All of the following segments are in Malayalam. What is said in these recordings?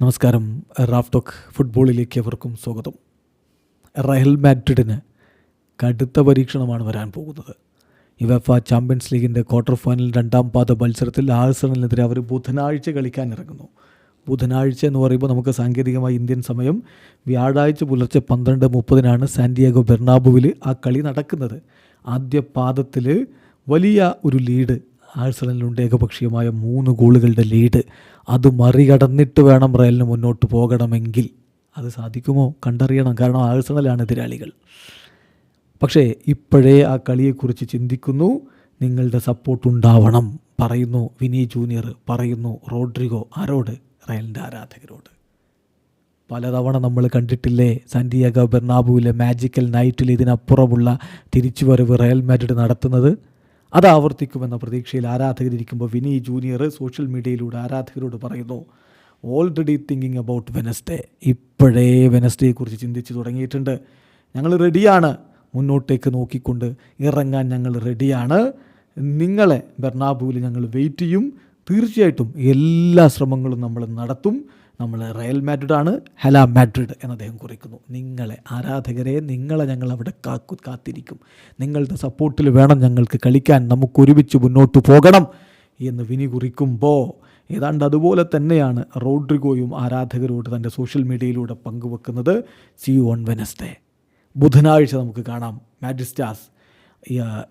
നമസ്കാരം. റാഫ് ടോക്ക് ഫുട്ബോളിലേക്ക് അവർക്കും സ്വാഗതം. റയൽ മാഡ്രിഡിന് കടുത്ത പരീക്ഷണമാണ് വരാൻ പോകുന്നത്. യുവഫ ചാമ്പ്യൻസ് ലീഗിന്റെ ക്വാർട്ടർ ഫൈനൽ രണ്ടാം പാദ മത്സരത്തിൽ ആഴ്സണലിനെതിരെ അവർ ബുധനാഴ്ച കളിക്കാൻ ഇറങ്ങുന്നു ബുധനാഴ്ച എന്ന് പറയുമ്പോൾ നമുക്ക് സാങ്കേതികമായി ഇന്ത്യൻ സമയം വ്യാഴാഴ്ച പുലർച്ചെ പന്ത്രണ്ട് മുപ്പതിനാണ് സാന്റിയാഗോ ബെർണാബുവിൽ ആ കളി നടക്കുന്നത്. ആദ്യ പാദത്തിൽ വലിയ ഒരു ലീഡ് ആഴ്സണലിനുണ്ട് ഏകപക്ഷീയമായ മൂന്ന് ഗോളുകളുടെ ലീഡ്. അത് മറികടന്നിട്ട് വേണം റയലിന് മുന്നോട്ട് പോകണമെങ്കിൽ. അത് സാധിക്കുമോ? കണ്ടറിയണം. കാരണം ആഴ്സണലാണ് എതിരാളികൾ. പക്ഷേ ഇപ്പോഴേ ആ കളിയെക്കുറിച്ച് ചിന്തിക്കുന്നു. നിങ്ങളുടെ സപ്പോർട്ട് ഉണ്ടാവണം. പറയുന്നു വിനി ജൂനിയർ പറയുന്നു റോഡ്രിഗോ ആരോട്? റയലിന്റെ ആരാധകരോട്. പലതവണ നമ്മൾ കണ്ടിട്ടില്ലേ സാന്റിയാഗോ ബെർണാബുവിലെ മാജിക്കൽ നൈറ്റിൽ ഇതിനപ്പുറമുള്ള തിരിച്ചുവരവ് റയൽ മാഡ്രിഡ് നടത്തുന്നത്? അത് ആവർത്തിക്കുമെന്ന പ്രതീക്ഷയിൽ ആരാധകരിരിക്കുമ്പോൾ വിനി ജൂനിയർ സോഷ്യൽ മീഡിയയിലൂടെ ആരാധകരോട് പറയുന്നു ഓൾറെഡി തിങ്കിങ് അബൌട്ട് വെനസ്ഡേ ഇപ്പോഴേ വെനസ്ഡേയെക്കുറിച്ച് ചിന്തിച്ച് തുടങ്ങിയിട്ടുണ്ട്. ഞങ്ങൾ റെഡിയാണ് മുന്നോട്ടേക്ക് നോക്കിക്കൊണ്ട് ഇറങ്ങാൻ ഞങ്ങൾ റെഡിയാണ് നിങ്ങളെ ബെർണാബുവിൽ ഞങ്ങൾ വെയിറ്റ് ചെയ്യും. തീർച്ചയായിട്ടും എല്ലാ ശ്രമങ്ങളും നമ്മൾ നടത്തും. നമ്മൾ റയൽ മാഡ്രിഡാണ് ഹല മാഡ്രിഡ് എന്ന് അദ്ദേഹം കുറിക്കുന്നു. നിങ്ങളെ ആരാധകരെ നിങ്ങളെ ഞങ്ങൾ അവിടെ കാക്കു കാത്തിരിക്കും. നിങ്ങളുടെ സപ്പോർട്ടിൽ വേണം ഞങ്ങൾക്ക് കളിക്കാൻ. നമുക്ക് ഒരുമിച്ച് മുന്നോട്ട് പോകണം എന്ന് വിനി കുറിക്കുമ്പോൾ ഏതാണ്ട് അതുപോലെ തന്നെയാണ് റോഡ്രിഗോയും ആരാധകരോട് തന്റെ സോഷ്യൽ മീഡിയയിലൂടെ പങ്കുവെക്കുന്നത്. സി ഓൺ വെനസ്ഡേ ബുധനാഴ്ച നമുക്ക് കാണാം. മാജിസ്റ്റാസ്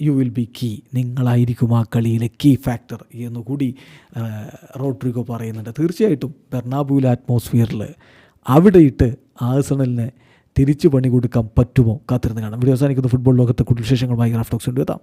യു വിൽ ബി കീ നിങ്ങളായിരിക്കും ആ കളിയിലെ കീ ഫാക്ടർ എന്നുകൂടി റോഡ്രിഗോ പറയുന്നുണ്ട്. തീർച്ചയായിട്ടും ബെർണാബുവിലെ അറ്റ്മോസ്ഫിയറിൽ അവിടെ ഇട്ട് ആഴ്സണലിന് തിരിച്ചു പണി കൊടുക്കാൻ പറ്റുമോ? കാത്തിരുന്ന് കാണാം. വീഡിയോ അവസാനിക്കുന്ന. ഫുട്ബോൾ ലോകത്തെ കൂടുതൽ വിശേഷങ്ങളുമായി ഗ്രാഫ്റ്റോക്സ് ഉണ്ട് എത്താം.